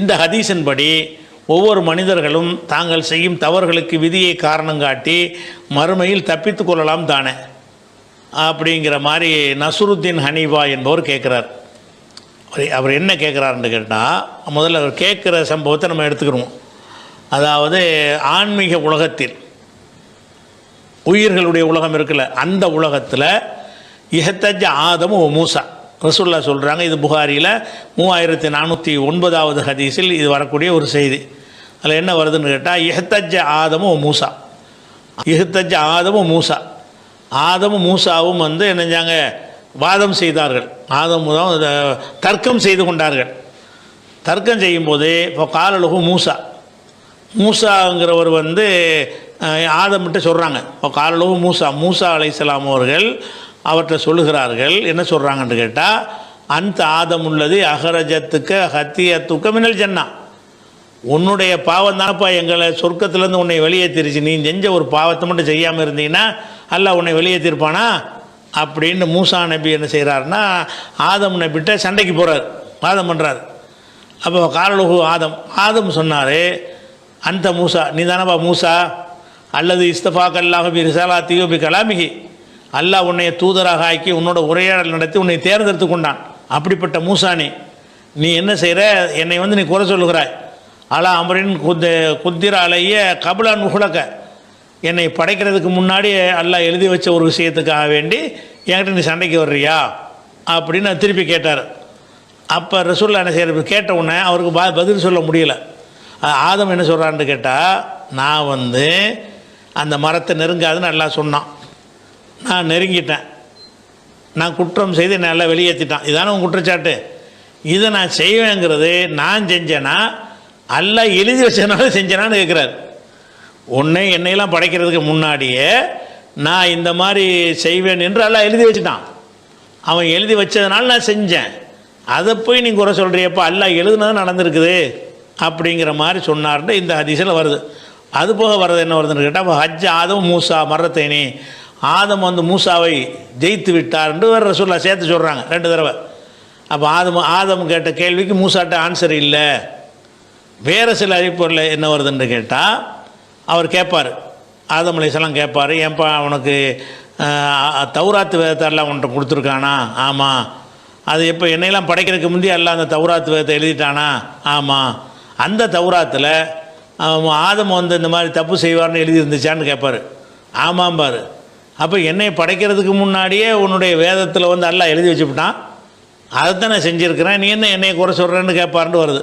இந்த ஹதீஸின்படி ஒவ்வொரு மனிதர்களும் தாங்கள் செய்யும் தவறுகளுக்கு விதியை காரணம் காட்டி மறுமையில் தப்பித்து கொள்ளலாம் தானே? அப்படிங்கிற மாதிரி நசுருத்தீன் ஹனீபா என்பவர் கேட்குறார். அவர் அவர் என்ன கேட்குறாருன்னு கேட்டால் முதல்ல அவர் கேட்குற சம்பவத்தை நம்ம எடுத்துக்கிறோம் அதாவது ஆன்மீக உலகத்தில் உயிர்களுடைய உலகம் இருக்குல்ல அந்த உலகத்தில் இஹத்தஜ ஆதமும் மூசா. ரசுல்லா சொல்கிறாங்க இது புகாரியில் மூவாயிரத்தி நானூற்றி ஒன்பதாவது ஹதீஸில் இது வரக்கூடிய ஒரு செய்தி. அதில் என்ன வருதுன்னு கேட்டால் இஹத்தஜ ஆதமும் மூசா. இஹத்தஜ ஆதமும் மூசா. ஆதமும் மூசாவும் வந்து என்னஞ்சாங்க வாதம் செய்தார்கள். ஆதம் தர்க்கம் செய்து கொண்டார்கள். தர்க்கம் செய்யும்போது இப்போ காலலுகு மூசா. மூசாங்கிறவர் வந்து ஆதம்கிட்ட சொல்கிறாங்க இப்போ காலலவு மூசா. மூசா அலைஹிஸ்ஸலாம் அவர்கள் அவற்றை சொல்லுகிறார்கள். என்ன சொல்கிறாங்கன்னு கேட்டால் அந்த ஆதம் உள்ளது அகரஜத்துக்கு ஹத்தியத்துக்க மின்னல் ஜன்னா. உன்னுடைய பாவம் தானப்பா எங்களை சொர்க்கத்திலேருந்து உன்னை வெளியேற்றிருச்சு நீ செஞ்ச ஒரு பாவத்தை மட்டும் செய்யாமல் இருந்தீங்கன்னா அல்லாஹ் உன்னை வெளியேற்றிருப்பானா அப்படின்னு மூசா நபி என்ன செய்கிறாருன்னா ஆதம் நபிட்ட சண்டைக்கு போகிறார் வாதம் பண்ணுறாரு அப்போ காரலுகு ஆதம் ஆதம் சொன்னார் அந்த மூசா நீ தானப்பா மூசா? அல்லது இஸ்தஃபா கல்லாக பி ரிசாலாத்தியோ பி கலாமிகி அல்லாஹ் உன்னை தூதராக ஆக்கி உன்னோட உரையாடல் நடத்தி உன்னை தேர்ந்தெடுத்து கொண்டான். அப்படிப்பட்ட மூசானி நீ. என்ன செய்கிற என்னை வந்து நீ குறை சொல்லுகிறாய். அலா அமரின் குத் குத்திராலேயே அலைய நுகுலக்க என்னை படைக்கிறதுக்கு முன்னாடி அல்லாஹ் எழுதி வச்ச ஒரு விஷயத்துக்காக வேண்டி என்கிட்ட நீ சண்டைக்கு வர்றியா? அப்படின்னு திருப்பி கேட்டார். அப்போ ரசூல்லா என்ன செய்கிற கேட்ட உடனே அவருக்கு ப பதில் சொல்ல முடியல. ஆதம் என்ன சொல்கிறான்னு கேட்டால் நான் வந்து அந்த மரத்தை நெருங்காதுன்னு நல்லா சொன்னான். நான் நெருங்கிட்டேன். நான் குற்றம் செய்து என்னை வெளியேற்றிட்டான் இதான உன் குற்றச்சாட்டு? இதை நான் செய்வேங்கிறது நான் செஞ்சேனா? அல்ல எழுதி வச்சதுனால செஞ்சேனான்னு கேட்குறாரு உன்னை என்னையெல்லாம் படைக்கிறதுக்கு முன்னாடியே நான் இந்த மாதிரி செய்வேன் என்று எல்லாம் எழுதி வச்சுட்டான். அவன் எழுதி வச்சதுனால நான் செஞ்சேன். அதை போய் நீ குறை சொல்கிறியப்பா அல்லாஹ் எழுதுனது நடந்திருக்குது அப்படிங்கிற மாதிரி சொன்னார்னு இந்த அதிசயில் வருது. அது போக வர்றது என்ன வருதுன்னு கேட்டால் ஹஜ் ஆதம் மூசா மரத்தேனி ஆதம் வந்து மூசாவை ஜெயித்து விட்டார் என்று வேறு ரசூல்லா சேர்த்து சொல்கிறாங்க ரெண்டு தடவை. அப்போ ஆதம் ஆதம் கேட்ட கேள்விக்கு மூசாட்ட ஆன்சர் இல்லை. வேறு சில அறிவிப்புகளில் என்ன வருதுன்னு கேட்டால் அவர் கேட்பார். ஆதம் அலிசலாம் கேட்பார் ஏன்பா உனக்கு தௌராத்து வேதத்தெல்லாம் உன்ட்ட கொடுத்துருக்கானா? ஆமாம் அது எப்போ என்னையெல்லாம் படைக்கிறதுக்கு முந்தைய எல்லாம் அந்த தௌராத்து வேதத்தை எழுதிட்டானா? ஆமாம் அந்த தௌராத்தில் ஆதம் வந்து இந்த மாதிரி தப்பு செய்வார்னு எழுதி இருந்துச்சான்னு கேட்பார். ஆமாம்பார். அப்போ என்னை படைக்கிறதுக்கு முன்னாடியே உன்னுடைய வேதத்தில் வந்து எல்லாம் எழுதி வச்சுவிட்டான் அதைத்தான் நான் செஞ்சுருக்கிறேன். நீ என்ன என்னை குறை சொல்கிறேன்னு கேட்பாருன்னு வருது.